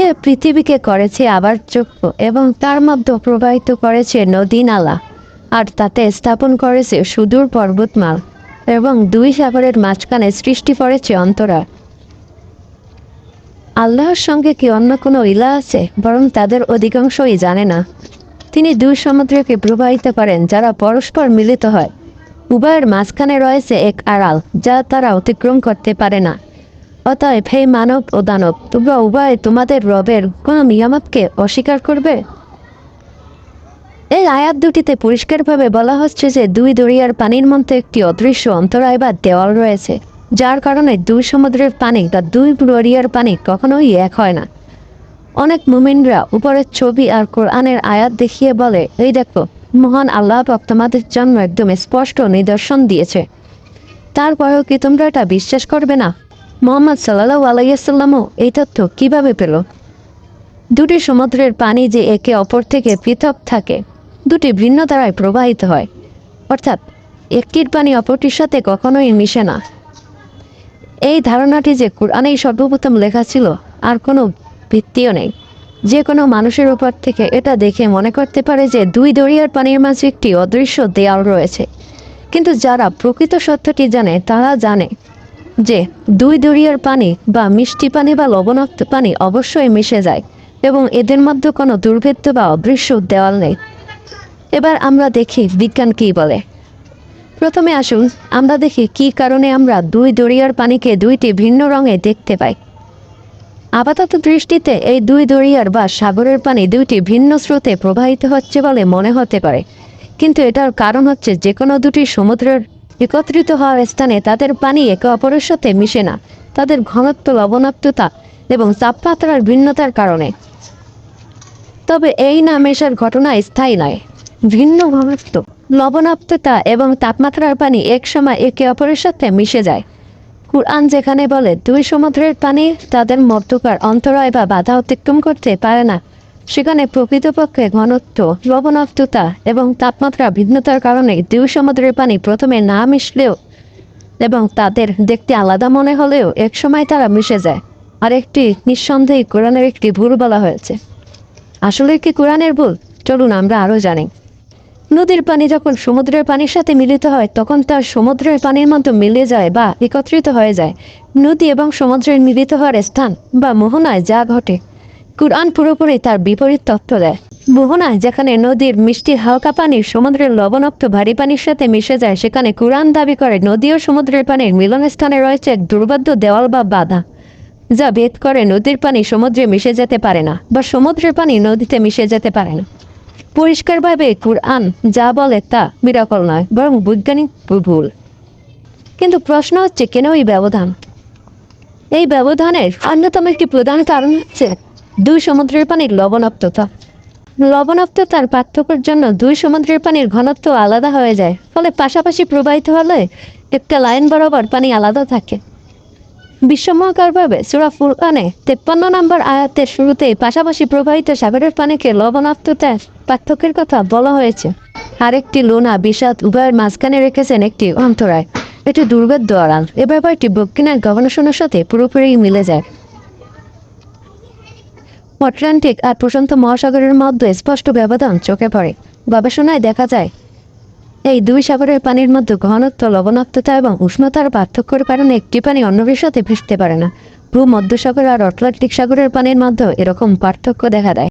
কে পৃথিবীকে করেছে আবার যোগ্য এবং তার মধ্যে প্রবাহিত করেছে নদী নালা, আর তাতে স্থাপন করেছে সুদূর পর্বতমাল এবং দুই সাগরের মাঝখানে সৃষ্টি করেছে অন্তরা। আল্লাহর সঙ্গে কি অন্য কোনো ইলা আছে? বরং তাদের অধিকাংশই জানে না। তিনি দুই সমুদ্রকে প্রবাহিত করেন, যারা পরস্পর মিলিত হয়। উভয়ের মাঝখানে রয়েছে এক আড়াল, যা তারা অতিক্রম করতে পারে না। অতএব হে মানব ও দানব, তোমরা উভয় তোমাদের রবের কোন নিয়ামতকে অস্বীকার করবে? এই আয়াত দুটিতে পরিষ্কারভাবে বলা হচ্ছে যে দুই দরিয়ার পানির মধ্যে একটি অদৃশ্য অন্তরায় বা দেওয়াল রয়েছে, যার কারণে দুই সমুদ্রের পানি বা দুই দরিয়ার পানি কখনোই এক হয় না। অনেক মুমিনরা উপরের ছবি আর কোরআনের আয়াত দেখিয়ে বলে, এই দেখো, মহান আল্লাহ তোমাদের জন্য একদম স্পষ্ট নিদর্শন দিয়েছে। তারপরেও কি তোমরা এটা বিশ্বাস করবে না? মোহাম্মদ সাল্লাহ আলাইসাল্লামও এই তথ্য কীভাবে পেল? দুটি সমুদ্রের পানি যে একে অপর থেকে পৃথক থাকে, দুটি ভিন্ন ধারায় প্রবাহিত হয়। অর্থাৎ, একটির পানি অপরটির সাথে কখনোই মিশে না। এই ধারণাটি যে কোরআনেই সর্বপ্রথম লেখা ছিল, আর কোনো ভিত্তিও নেই। যে কোনো মানুষের উপর থেকে এটা দেখে মনে করতে পারে যে দুই দরিয়ার পানির মাঝে একটি অদৃশ্য দেয়াল রয়েছে। কিন্তু যারা প্রকৃত সত্যটি জানে, তারা জানে যে দুই দরিয়ার পানি বা মিষ্টি পানি বা লবণাক্ত পানি অবশ্যই মিশে যায় এবং এদের মধ্যে কোনো দুর্ভেদ্য বা অদৃশ্য দেওয়াল নেই। এবার আমরা দেখি বিজ্ঞান কী বলে। প্রথমে আসুন, আমরা দেখি কী কারণে আমরা দুই দরিয়ার পানিকে দুইটি ভিন্ন রঙে দেখতে পাই। আপাতত দৃষ্টিতে এই দুই দরিয়ার বা সাগরের পানি দুইটি ভিন্ন স্রোতে প্রবাহিত হচ্ছে বলে মনে হতে পারে। কিন্তু এটার কারণ হচ্ছে যে কোনো দুটি সমুদ্রের একত্রিত হওয়ার স্থানে তাদের পানি একে অপরের সাথে মিশে না। তাদের ঘনত্ব, লবণাক্ততা এবং তাপমাত্রার ভিন্নতার কারণে। তবে এই না মেশার ঘটনা স্থায়ী নয়, ভিন্ন ঘনত্ব। লবণাক্ততা এবং তাপমাত্রার পানি একসময় একে অপরের সাথে মিশে যায়। কুরআন যেখানে বলে, দুই সমুদ্রের পানি তাদের মধ্যকার অন্তরায় বা বাধা অতিক্রম করতে পারে না। সেখানে প্রকৃতপক্ষে ঘনত্ব লবণাক্ততা এবং তাপমাত্রা ভিন্নতার কারণে দুই সমুদ্রের পানি প্রথমে না মিশলেও এবং তাদের দেখতে আলাদা মনে হলেও একসময় তারা মিশে যায়। আর একটি নিঃসন্দেহে কোরআনের একটি ভুল বলা হয়েছে। আসলে কি কোরআনের ভুল? চলুন আমরা আরও জানি। নদীর পানি যখন সমুদ্রের পানির সাথে মিলিত হয়, তখন তার সমুদ্রের পানির মতো মিলে যায় বা একত্রিত হয়ে যায়। নদী এবং সমুদ্রের মিলিত হওয়ার স্থান বা মোহনায় যা ঘটে। কুরআন পুরোপুরি তার বিপরীত তত্ত্ব দেয়। মোহনায় যেখানে নদীর মিষ্টি হালকা পানি সমুদ্রের লবণাক্ত ভারী পানির সাথে মিশে যায়, সেখানে কুরআন দাবি করে নদী ও সমুদ্রের পানির মিলন স্থানে রয়েছে এক দুর্বাদ্য দেওয়াল বা বাধা, যা ভেদ করে নদীর পানি সমুদ্রে মিশে যেতে পারে না বা সমুদ্রের পানি নদীতে মিশে যেতে পারে না। পরিষ্কারভাবে কুরআন যা বলে তা বিরকল নয়, বরং বৈজ্ঞানিক ভুল কিন্তু প্রশ্ন হচ্ছে, কেন এই ব্যবধান? এই ব্যবধানের অন্যতম একটি প্রধান কারণ হচ্ছে দুই সমুদ্রের পানির লবণাক্ততা। লবণাক্ততার পার্থক্যের জন্য দুই সমুদ্রের পানির ঘনত্ব আলাদা হয়ে যায়, ফলে পাশাপাশি প্রবাহিত হলে একটা লাইন বরাবর পানি আলাদা থাকে। বিস্ময়করভাবে সুরা ফুরকানে তেপ্পান্ন নম্বর আয়াতের শুরুতেই পাশাপাশি প্রবাহিত সাগরের পানিকে লবণাক্ততার পার্থক্যের কথা বলা হয়েছে। আরেকটি লোনা বিষাদ উভয়ের মাঝখানে রেখেছেন একটি অন্তরায়। এটি দুর্ভেদ্য আড়াল এ ব্যাপারটি বক্ষিণের গবেষণার সাথে পুরোপুরি মিলে যায়। আটলান্টিক আর প্রশান্ত মহাসাগরের মধ্যে স্পষ্ট ব্যবধান চোখে পড়ে। গবেষণায় দেখা যায়, এই দুই সাগরের পানির মধ্যে ঘনত্ব, লবণাক্ততা এবং উষ্ণতার পার্থক্যের কারণে একটি পানি অন্যটির সাথে ভিজতে পারে না। ভূমধ্যসাগর আর অটলান্টিক সাগরের পানির মধ্যে এরকম পার্থক্য দেখা দেয়।